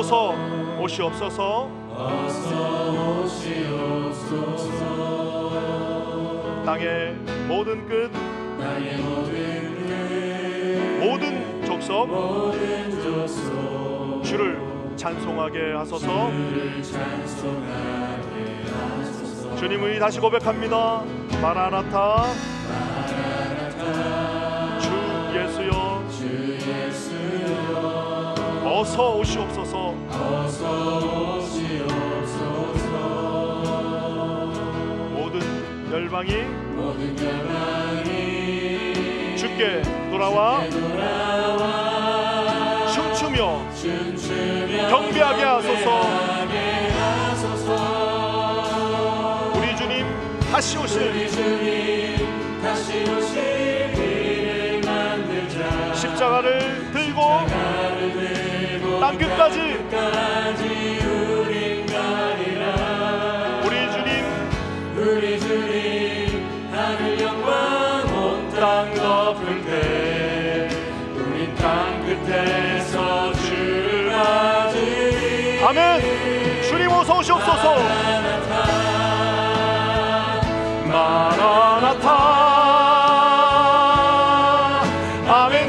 어서 오시옵소서. 땅의 모든 끝 땅의 모든 모든 족속 모든 족속 주를 찬송하게 하소서. 주님의 다시 고백합니다. 마라나타 어서 오시옵소서. 어서 오시옵소서. 모든 열방이 모든 열방이 주께 돌아와 돌아와 춤추며 춤추며 경배하게 하소서. 하소서. 우리 주님 다시 오실 우리 주님 다시 오실 길을 만들자. 십자가를 들고 땅 끝까지. 우리 주님. 우리 주님 하늘 영광 온 땅 덮을 때 우린 땅 끝에서 주를 맞으리. 아멘. 주님 어서 오시옵소서. 마라나타. 아멘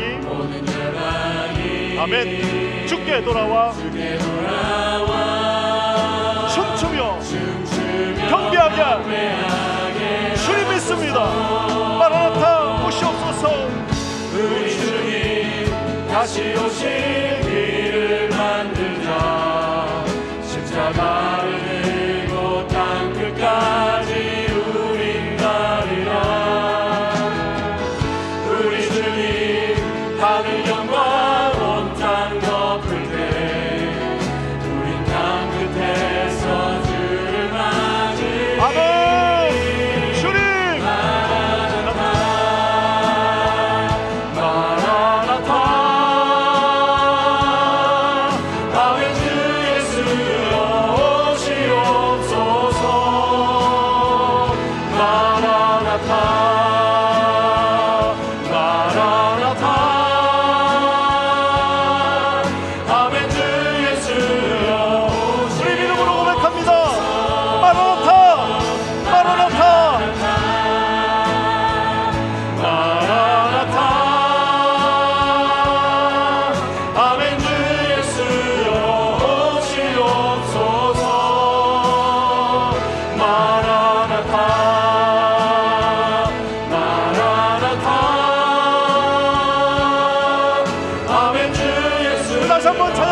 열방이 아멘. 주께 돌아와. 춤추며 경배하게 주님 믿습니다. 마라나타 오시옵소서. 우리 주님 다시 오실 마 예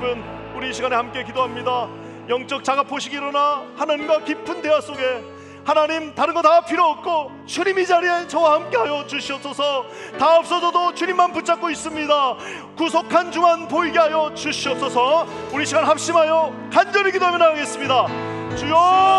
여러분 우리 이 시간에 함께 기도합니다. 영적 자가 포식이 일어나 하나님과 깊은 대화 속에 하나님 다른 거 다 필요 없고 주님 이 자리에 저와 함께하여 주시옵소서. 다 없어져도 주님만 붙잡고 있습니다. 구속한 주만 보이게 하여 주시옵소서. 우리 시간 합심하여 간절히 기도하며 나가겠습니다. 주여